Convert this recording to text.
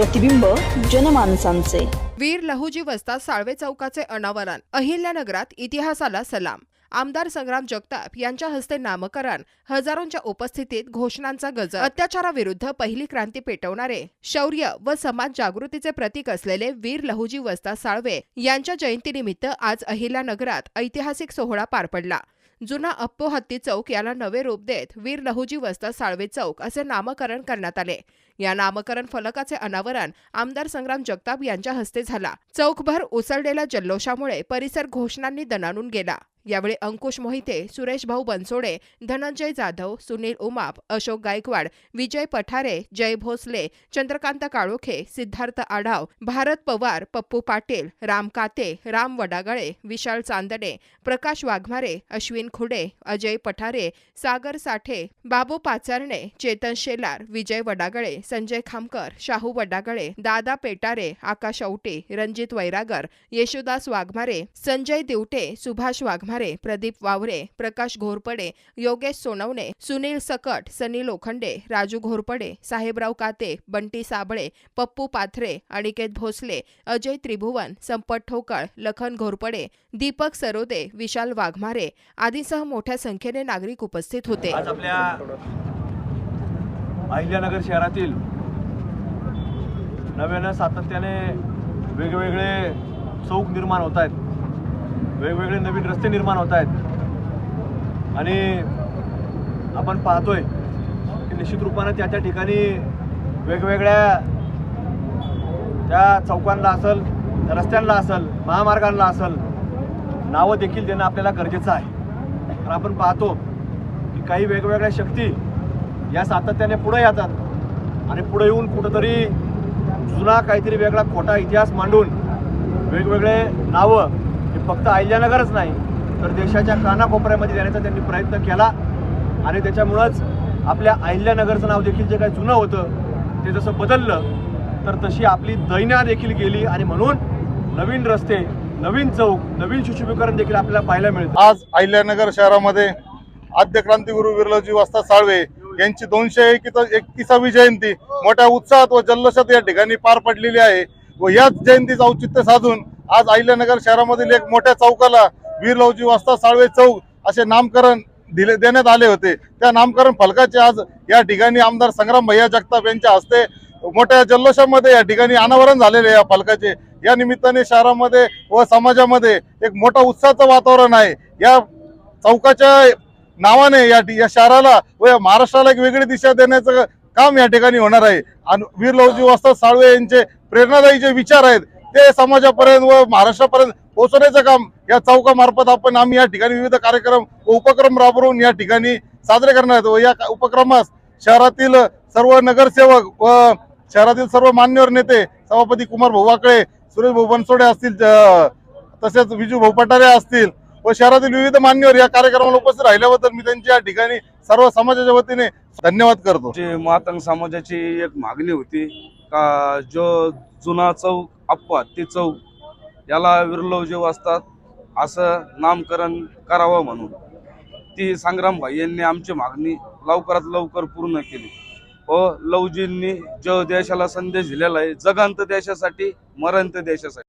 प्रतिबिंब जनमानसांचे. वीर लहुजी वस्ताद साळवे चौकाचे अनावरण अहिल्यानगरात इतिहासाला सलाम. आमदार संग्राम जगताप यांच्या हस्ते नामकरण हजारोंच्या उपस्थितीत घोषणांचा गजर. अत्याचाराविरुद्ध पहिली क्रांती पेटवणारे शौर्य व समाज जागृतीचे प्रतीक असलेले वीर लहुजी वस्ता साळवे यांच्या जयंतीनिमित्त आज अहिल्यानगरात ऐतिहासिक सोहळा पार पडला. जुना अप्पो हत्ती चौक याला नवे रूप देत वीर लहुजी वस्ता साळवे चौक असे नामकरण करण्यात आले. या नामकरण फलकाचे अनावरण आमदार संग्राम जगताप यांच्या हस्ते झाला. चौकभर उसळलेल्या जल्लोषामुळे परिसर घोषणांनी दणाणून गेला. यावेळी अंकुश मोहिते सुरेश भाऊ बनसोडे धनंजय जाधव सुनील उमाप अशोक गायकवाड विजय पठारे जय भोसले चंद्रकांत काळोखे सिद्धार्थ आढाव भारत पवार पप्पू पाटील राम काते राम वडागळे विशाल चांदणे प्रकाश वाघमारे अश्विन खुडे अजय पठारे सागर साठे बाबू पाचारणे चेतन शेलार विजय वडागळे संजय खामकर शाहू वडागळे दादा पेटारे आकाश औटे रणजित वैरागर येशुदास वाघमारे संजय दिवटे सुभाष वाघमारे प्रदीप वावरे प्रकाश घोरपडे योगेश सोनवणे सुनील सकट सनी लोखंडे राजू घोरपडे साहेबराव काते बंटी साबळे पप्पू पाथरे अनिकेत भोसले अजय त्रिभुवन संपत ठोकळ लखन घोरपडे दीपक सरोदे विशाल वाघमारे आदींसह मोठ्या संख्येने नागरिक उपस्थित होते. आज आपल्या अहिल्यानगर शहरातील नव्यानं सातत्याने वेगवेगळे चौक निर्माण होत आहेत. वेगवेगळे नवीन रस्ते निर्माण होत आहेत. आणि आपण पाहतोय की निश्चित रूपानं त्या त्या ठिकाणी वेगवेगळ्या त्या चौकांना असल रस्त्यांना असल महामार्गांना असल नावं देखील देणं आपल्याला गरजेचं आहे. तर आपण पाहतो की काही वेगवेगळ्या शक्ती या सातत्याने पुढे येतात आणि पुढे येऊन कुठंतरी जुना काहीतरी वेगळा खोटा इतिहास मांडून वेगवेगळे नावं हे फक्त अहिल्यानगरच नाही तर देशाच्या कानाकोपऱ्यामध्ये देण्याचा त्यांनी प्रयत्न केला. आणि त्याच्यामुळंच आपल्या अहिल्यानगरचं नाव देखील जे काही जुनं होतं ते जसं बदललं तर तशी आपली दैन्या देखील गेली. आणि म्हणून नवीन रस्ते नवीन चौक नवीन सुशोभीकरण देखील आपल्याला पाहायला मिळतं. आज अहिल्यानगर शहरामध्ये आद्य क्रांतिगुरु विरलजी वस्ताद साळवे यांची दोनशे एकतीसावी जयंती मोठ्या उत्साहात व जल्लोषात या ठिकाणी पार पडलेली आहे. व याच जयंतीचं औचित्य साधून आज अहिल्यानगर शहरामधील एक मोठ्या चौकाला वीरलवजी वस्ताद साळवे चौक असे नामकरण दिले देण्यात आले होते. त्या नामकरण फलकाचे आज या ठिकाणी आमदार संग्राम भैया जगताप यांच्या हस्ते मोठ्या जल्लोषामध्ये या ठिकाणी अनावरण झालेले आहे या फलकाचे या निमित्ताने शहरामध्ये व समाजामध्ये एक मोठा उत्साहाचं वातावरण आहे. या चौकाच्या नावाने या या शहराला व या महाराष्ट्राला एक वेगळी दिशा देण्याचं काम या ठिकाणी होणार आहे. आणि वीर लवजी वस्ताद साळवे यांचे प्रेरणादायी जे विचार आहेत ते समाजापर्यंत व महाराष्ट्रापर्यंत पोहोचवण्याचं काम या चौकामार्फत आपण आम्ही या ठिकाणी विविध कार्यक्रम व उपक्रम राबवून या ठिकाणी साजरे करणार आहेत. व या उपक्रमास शहरातील सर्व नगरसेवक व शहरातील सर्व मान्यवर नेते सभापती कुमार भाऊ वाकळे सुरेश भाऊ बनसोडे असतील तसेच विजू भाऊ पटारे असतील व शहरातील विविध मान्यवर या कार्यक्रमाला उपस्थित राहिल्याबद्दल मी त्यांच्या ठिकाणी सर्व समाजाच्या वतीने धन्यवाद करतो. जे मातंग समाजाची एक मागणी होती का जो जुना चौक अप्पा ते चौक याला विरुल्लवजीव असतात असं नामकरण करावं म्हणून. ती संग्राम भाई यांनी आमची मागणी लवकरात लवकर पूर्ण केली. व लवजींनी जो देशाला संदेश दिलेला आहे जगांत देशासाठी मरणत देशासाठी.